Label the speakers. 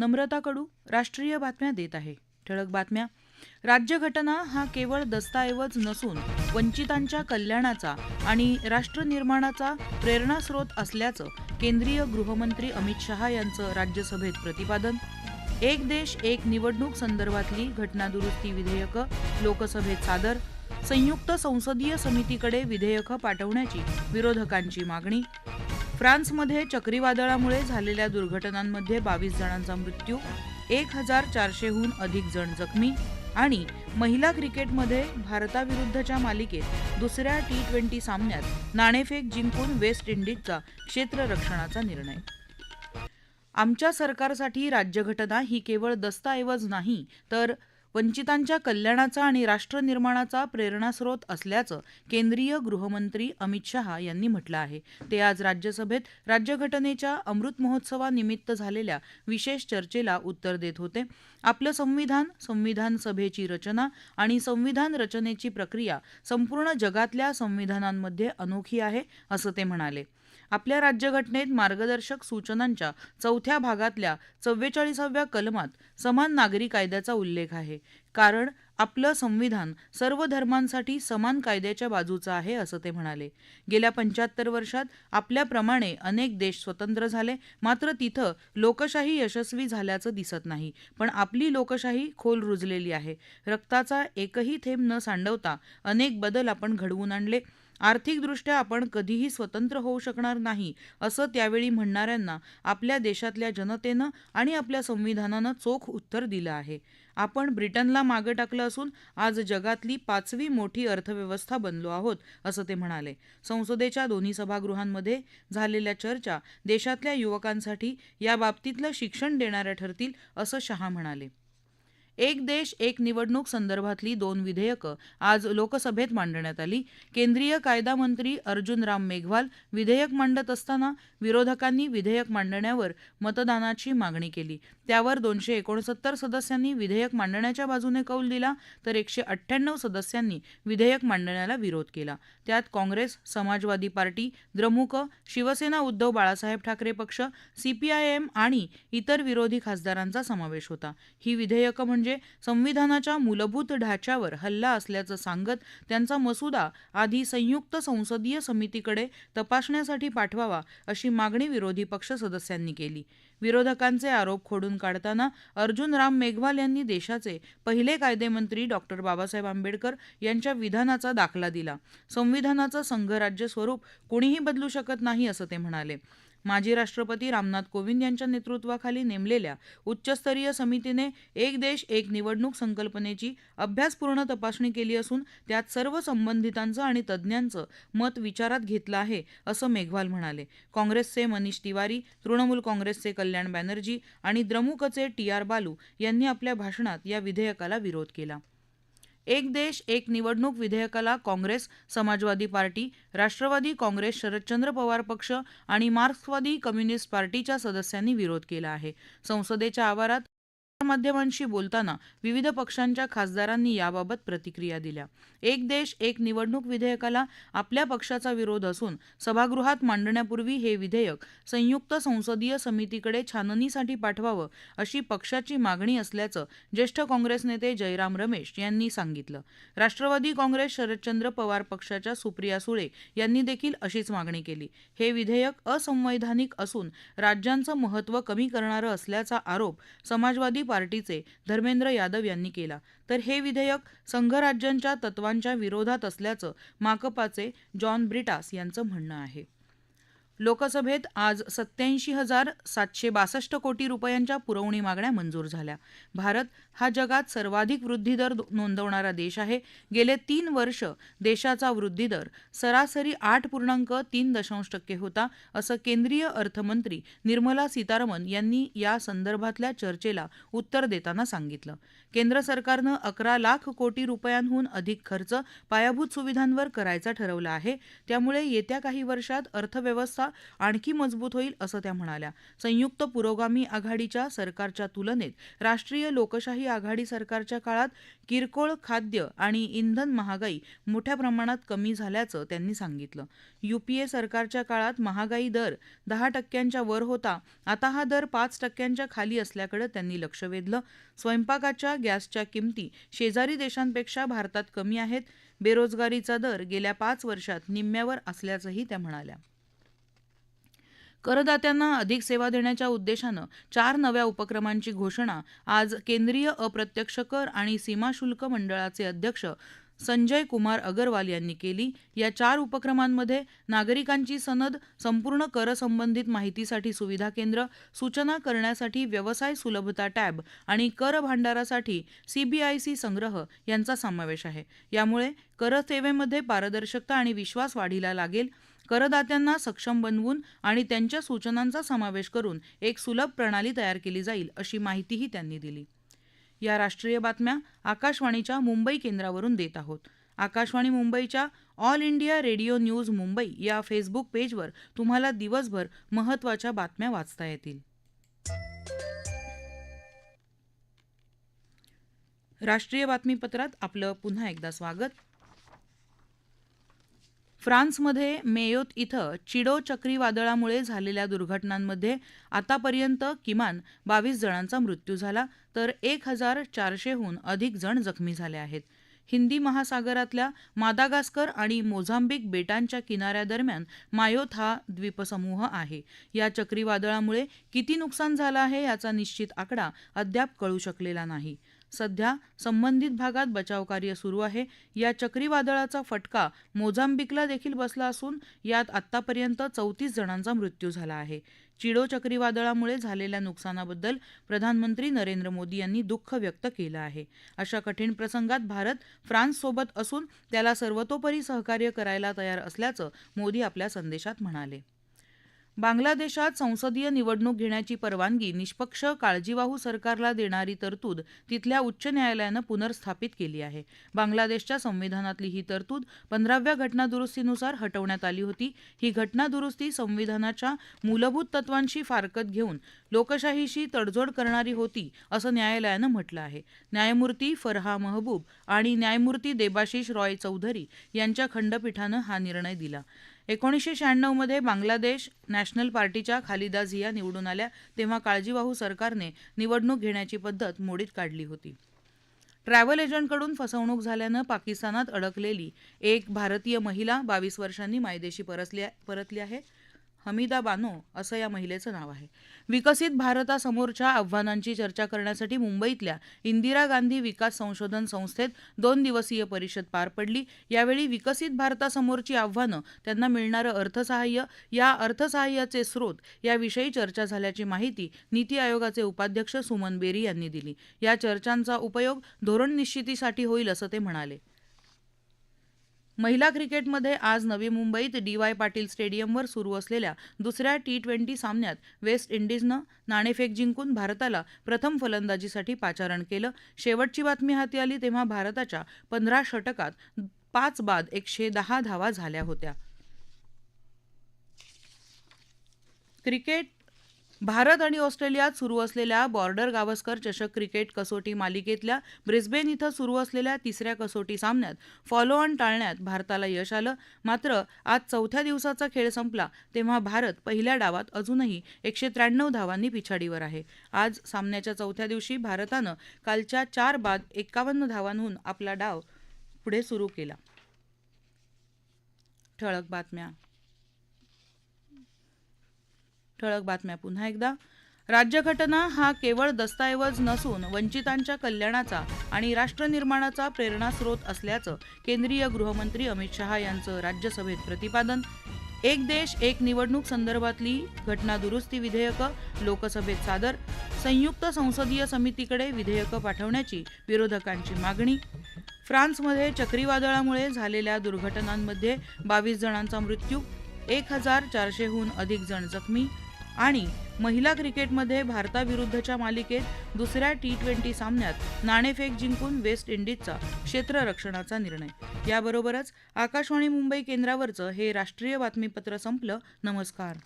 Speaker 1: नम्रता कडू राष्ट्रीय बातम्या देत आहे ठळक बातम्या राज्यघटना हा केवळ दस्ताऐवज नसून वंचितांच्या कल्याणाचा आणि राष्ट्रनिर्माणाचा प्रेरणास्रोत असल्याचं केंद्रीय गृहमंत्री अमित शहा यांचं राज्यसभेत प्रतिपादन एक देश एक निवडणूक संदर्भातली घटनादुरुस्ती विधेयकं लोकसभेत सादर संयुक्त संसदीय समितीकडे विधेयकं पाठवण्याची विरोधकांची मागणी फ्रान्समध्ये चक्रीवादळामुळे झालेल्या दुर्घटनांमध्ये बावीस जणांचा मृत्यू एक हजार चारशेहून अधिक जण जखमी आणि महिला क्रिकेटमध्ये भारताविरुद्धच्या मालिकेत दुसऱ्या टी ट्वेंटी सामन्यात नाणेफेक जिंकून वेस्ट इंडिजचा क्षेत्ररक्षणाचा निर्णय आमच्या सरकारसाठी राज्यघटना ही केवळ दस्तऐवज नाही तर वंचितांच्या कल्याणाचा आणि राष्ट्रनिर्माणाचा प्रेरणास्रोत असल्याचं केंद्रीय गृहमंत्री अमित शहा यांनी म्हटलं आहे ते आज राज्यसभेत राज्यघटनेच्या अमृत महोत्सवानिमित्त झालेल्या विशेष चर्चेला उत्तर देत होते आपलं संविधान संविधान सभेची रचना आणि संविधान रचनेची प्रक्रिया संपूर्ण जगातल्या संविधानांमध्ये अनोखी आहे असं ते म्हणाले आपल्या राज्यघटनेत मार्गदर्शक सूचनांच्या चौथ्या भागातल्या चव्वेचाळीसाव्या कलमात समान नागरी कायद्याचा उल्लेख आहे कारण आपलं संविधान सर्व धर्मांसाठी समान कायद्याच्या बाजूचं आहे असं ते म्हणाले गेल्या पंच्याहत्तर वर्षात आपल्याप्रमाणे अनेक देश स्वतंत्र झाले मात्र तिथं लोकशाही यशस्वी झाल्याचं दिसत नाही पण आपली लोकशाही खोल रुजलेली आहे रक्ताचा एकही थेंब न सांडवता अनेक बदल आपण घडवून आणले आर्थिकदृष्ट्या आपण कधीही स्वतंत्र होऊ शकणार नाही असं त्यावेळी म्हणणाऱ्यांना आपल्या देशातल्या जनतेनं आणि आपल्या संविधानानं चोख उत्तर दिलं आहे आपण ब्रिटनला मागं टाकलं असून आज जगातली पाचवी मोठी अर्थव्यवस्था बनलो आहोत असं ते म्हणाले संसदेच्या दोन्ही सभागृहांमध्ये झालेल्या चर्चा देशातल्या युवकांसाठी या शिक्षण देणाऱ्या ठरतील असं शहा म्हणाले एक देश एक निवडणूक संदर्भातली दोन विधेयकं आज लोकसभेत मांडण्यात आली केंद्रीय कायदा मंत्री अर्जुन राम मेघवाल विधेयक मांडत असताना विरोधकांनी विधेयक मांडण्यावर मतदानाची मागणी केली त्यावर दोनशे एकोणसत्तर सदस्यांनी विधेयक मांडण्याच्या बाजूने कौल दिला तर एकशे अठ्ठ्याण्णव सदस्यांनी विधेयक मांडण्याला विरोध केला त्यात काँग्रेस समाजवादी पार्टी द्रमुक शिवसेना उद्धव बाळासाहेब ठाकरे पक्ष सीपीआयएम आणि इतर विरोधी खासदारांचा समावेश होता ही विधेयकं म्हणजे म्हणजे संविधानाच्या मूलभूत ढाच्यावर हल्ला असल्याचं सांगत त्यांचा मसुदा आधी संयुक्त संसदीय समितीकडे तपासण्यासाठी पाठवावा अशी मागणी विरोधी पक्ष सदस्यांनी केली विरोधकांचे आरोप खोडून काढताना अर्जुन राम मेघवाल यांनी देशाचे पहिले कायदेमंत्री डॉक्टर बाबासाहेब आंबेडकर यांच्या विधानाचा दाखला दिला संविधानाचं संघराज्य स्वरूप कुणीही बदलू शकत नाही असं ते म्हणाले माजी राष्ट्रपती रामनाथ कोविंद यांच्या नेतृत्वाखाली नेमलेल्या उच्चस्तरीय समितीने एक देश एक निवडणूक संकल्पनेची अभ्यासपूर्ण तपासणी केली असून त्यात सर्व संबंधितांचं आणि तज्ज्ञांचं मत विचारात घेतलं आहे असं मेघवाल म्हणाले काँग्रेसचे मनीष तिवारी तृणमूल काँग्रेसचे कल्याण बॅनर्जी आणि द्रमुकचे टी आर बालू यांनी आपल्या भाषणात या विधेयकाला विरोध केला एक देश एक निवडणूक विधेयकाला काँग्रेस समाजवादी पार्टी राष्ट्रवादी काँग्रेस शरदचंद्र पवार पक्ष आणि मार्क्सवादी कम्युनिस्ट पार्टीच्या सदस्यांनी विरोध केला आहे संसदेच्या आवारात माध्यमांशी बोलताना विविध पक्षांच्या खासदारांनी याबाबत प्रतिक्रिया दिल्या एक देश एक निवडणूक विधेयकाला आपल्या पक्षाचा विरोध असून सभागृहात मांडण्यापूर्वी हे विधेयक संयुक्त संसदीय समितीकडे छाननीसाठी पाठवावं अशी पक्षाची मागणी असल्याचं ज्येष्ठ काँग्रेस नेते जयराम रमेश यांनी सांगितलं राष्ट्रवादी काँग्रेस शरदचंद्र पवार पक्षाच्या सुप्रिया सुळे यांनी देखील अशीच मागणी केली हे विधेयक असंवैधानिक असून राज्यांचं महत्व कमी करणारं असल्याचा आरोप समाजवादी पार्टीचे धर्मेंद्र यादव यांनी केला तर हे विधेयक संघराज्यांच्या तत्वांच्या विरोधात असल्याचं माकपाचे जॉन ब्रिटास यांचं म्हणणं आहे लोकसभेत आज सत्याऐंशी हजार सातशे बासष्ट कोटी रुपयांच्या पुरवणी मागण्या मंजूर झाल्या भारत हा जगात सर्वाधिक वृद्धीदर नोंदवणारा देश आहे गेले तीन वर्ष देशाचा वृद्धी दर सरासरी आठ पूर्णांक तीन दशांश टक्के होता असं केंद्रीय अर्थमंत्री निर्मला सीतारामन यांनी या संदर्भातल्या चर्चेला उत्तर देताना सांगितलं केंद्र सरकारनं अकरा लाख कोटी रुपयांहून अधिक खर्च पायाभूत सुविधांवर करायचा ठरवला आहे त्यामुळे येत्या काही वर्षात अर्थव्यवस्था व्यवस्था आणखी मजबूत होईल असं त्या म्हणाल्या संयुक्त पुरोगामी आघाडीच्या सरकारच्या तुलनेत राष्ट्रीय लोकशाही आघाडी सरकारच्या काळात किरकोळ खाद्य आणि इंधन महागाई मोठ्या प्रमाणात कमी झाल्याचं त्यांनी सांगितलं युपीए सरकारच्या काळात महागाई दर दहा टक्क्यांच्या वर होता आता हा दर पाच टक्क्यांच्या खाली असल्याकडे त्यांनी लक्ष वेधलं स्वयंपाकाच्या गॅसच्या किमती शेजारी देशांपेक्षा भारतात कमी आहेत बेरोजगारीचा दर गेल्या पाच वर्षात निम्म्यावर असल्याचंही त्या म्हणाल्या करदात्यांना अधिक सेवा देण्याच्या उद्देशानं चार नव्या उपक्रमांची घोषणा आज केंद्रीय अप्रत्यक्ष कर आणि सीमाशुल्क मंडळाचे अध्यक्ष संजय कुमार अगरवाल यांनी केली या चार उपक्रमांमध्ये नागरिकांची सनद संपूर्ण करसंबंधित माहितीसाठी सुविधा केंद्र सूचना करण्यासाठी व्यवसाय सुलभता टॅब आणि कर भांडारासाठी सीबीआयसी संग्रह यांचा समावेश आहे यामुळे करसेवेमध्ये पारदर्शकता आणि विश्वास वाढीला लागेल करदात्यांना सक्षम बनवून आणि त्यांच्या सूचनांचा समावेश करून एक सुलभ प्रणाली तयार केली जाईल अशी माहितीही त्यांनी दिली या राष्ट्रीय बातम्या आकाशवाणीच्या मुंबई केंद्रावरून देत आहोत आकाशवाणी मुंबईच्या all India radio news Mumbai या फेसबुक पेजवर तुम्हाला दिवसभर महत्त्वाच्या बातम्या वाचता येतील राष्ट्रीय बातमीपत्रात आपलं पुन्हा एकदा स्वागत फ्रान्समध्ये मेयोत इथं चिडो चक्रीवादळामुळे झालेल्या दुर्घटनांमध्ये आतापर्यंत किमान बावीस जणांचा मृत्यू झाला तर एक हजार चारशेहून अधिक जण जखमी झाले आहेत हिंदी महासागरातल्या मादागास्कर आणि मोझांबिक बेटांच्या किनाऱ्यादरम्यान मायोत हा द्वीपसमूह आहे या चक्रीवादळामुळे किती नुकसान झालं आहे याचा निश्चित आकडा अद्याप कळू शकलेला नाही सध्या संबंधित भागात बचावकार्य सुरू आहे या चक्रीवादळाचा फटका मोझाम्बिकला देखील बसला असून यात आतापर्यंत चौतीस जणांचा मृत्यू झाला आहे चिडो चक्रीवादळामुळे झालेल्या नुकसानाबद्दल प्रधानमंत्री नरेंद्र मोदी यांनी दुःख व्यक्त केलं आहे अशा कठीण प्रसंगात भारत फ्रान्ससोबत असून त्याला सर्वतोपरी सहकार्य करायला तयार असल्याचं मोदी आपल्या संदेशात म्हणाले बांगलादेशात संसदीय निवडणूक घेण्याची परवानगी निष्पक्ष काळजीवाहू सरकारला देणारी तरतूद तिथल्या उच्च न्यायालयानं पुनर्स्थापित केली आहे बांगलादेशच्या संविधानातली ही तरतूद पंधराव्या घटनादुरुस्तीनुसार हटवण्यात आली होती ही घटनादुरुस्ती संविधानाच्या मूलभूत तत्वांशी फारकत घेऊन लोकशाहीशी तडजोड करणारी होती असं न्यायालयानं म्हटलं आहे न्यायमूर्ती फरहा महबूब आणि न्यायमूर्ती देबाशिष रॉय चौधरी यांच्या खंडपीठानं हा निर्णय दिला एकोणीसशे शहाण्णवमध्ये बांगलादेश नॅशनल पार्टीच्या खालिदा झिया निवडून आल्या तेव्हा काळजीवाहू सरकारने निवडणूक घेण्याची पद्धत मोडीत काढली होती ट्रॅव्हल एजंटकडून फसवणूक झाल्यानं पाकिस्तानात अडकलेली एक भारतीय महिला बावीस वर्षांनी मायदेशी परसली परतली आहे हमीदा बानो असं या महिलेचं नाव आहे विकसित भारतासमोरच्या आव्हानांची चर्चा करण्यासाठी मुंबईतल्या इंदिरा गांधी विकास संशोधन संस्थेत दोन दिवसीय परिषद पार पडली यावेळी विकसित भारतासमोरची आव्हानं त्यांना मिळणारं अर्थसहाय्य या अर्थसहाय्याचे स्रोत याविषयी चर्चा झाल्याची माहिती नीती आयोगाचे उपाध्यक्ष सुमन बेरी यांनी दिली या चर्चांचा उपयोग धोरण निश्चितीसाठी होईल असं ते म्हणाले महिला क्रिकेटमध्ये आज नवी मुंबईत डी वाय पाटील स्टेडियमवर सुरू असलेल्या दुसऱ्या टी ट्वेंटी सामन्यात वेस्ट इंडिजनं नाणेफेक जिंकून भारताला प्रथम फलंदाजीसाठी पाचारण केलं शेवटची बातमी हाती आली तेव्हा भारताच्या पंधरा षटकात पाच बाद एकशे दहा धावा झाल्या होत्या क्रिकेट भारत आणि ऑस्ट्रेलियात सुरू असलेल्या बॉर्डर गावस्कर चषक क्रिकेट कसोटी मालिकेतल्या ब्रिस्बेन इथं सुरू असलेल्या तिसऱ्या कसोटी सामन्यात फॉलो ऑन टाळण्यात भारताला यश आलं मात्र आज चौथ्या दिवसाचा खेळ संपला तेव्हा भारत पहिल्या डावात अजूनही एकशे त्र्याण्णव धावांनी पिछाडीवर आहे आज सामन्याच्या चौथ्या दिवशी भारतानं कालच्या चार बाद एक्कावन्न धावांहून आपला डाव पुढे सुरू केला ठळक बातम्या ठळक बातम्या पुन्हा एकदा राज्यघटना हा केवळ दस्तऐवज नसून वंचितांच्या कल्याणाचा आणि राष्ट्रनिर्माणाचा प्रेरणास्रोत असल्याचं केंद्रीय गृहमंत्री अमित शहा यांचं राज्यसभेत प्रतिपादन एक देश एक निवडणूक संदर्भातली घटना दुरुस्ती विधेयकं लोकसभेत सादर संयुक्त संसदीय समितीकडे विधेयकं पाठवण्याची विरोधकांची मागणी फ्रान्समध्ये चक्रीवादळामुळे झालेल्या दुर्घटनांमध्ये बावीस जणांचा मृत्यू एक हजार चारशेहून अधिक जण जखमी आणि महिला क्रिकेटमध्ये भारताविरुद्धच्या मालिकेत दुसऱ्या टी ट्वेंटी सामन्यात नाणेफेक जिंकून वेस्ट इंडिजचा क्षेत्ररक्षणाचा निर्णय याबरोबरच आकाशवाणी मुंबई केंद्रावरचं हे राष्ट्रीय बातमीपत्र संपलं नमस्कार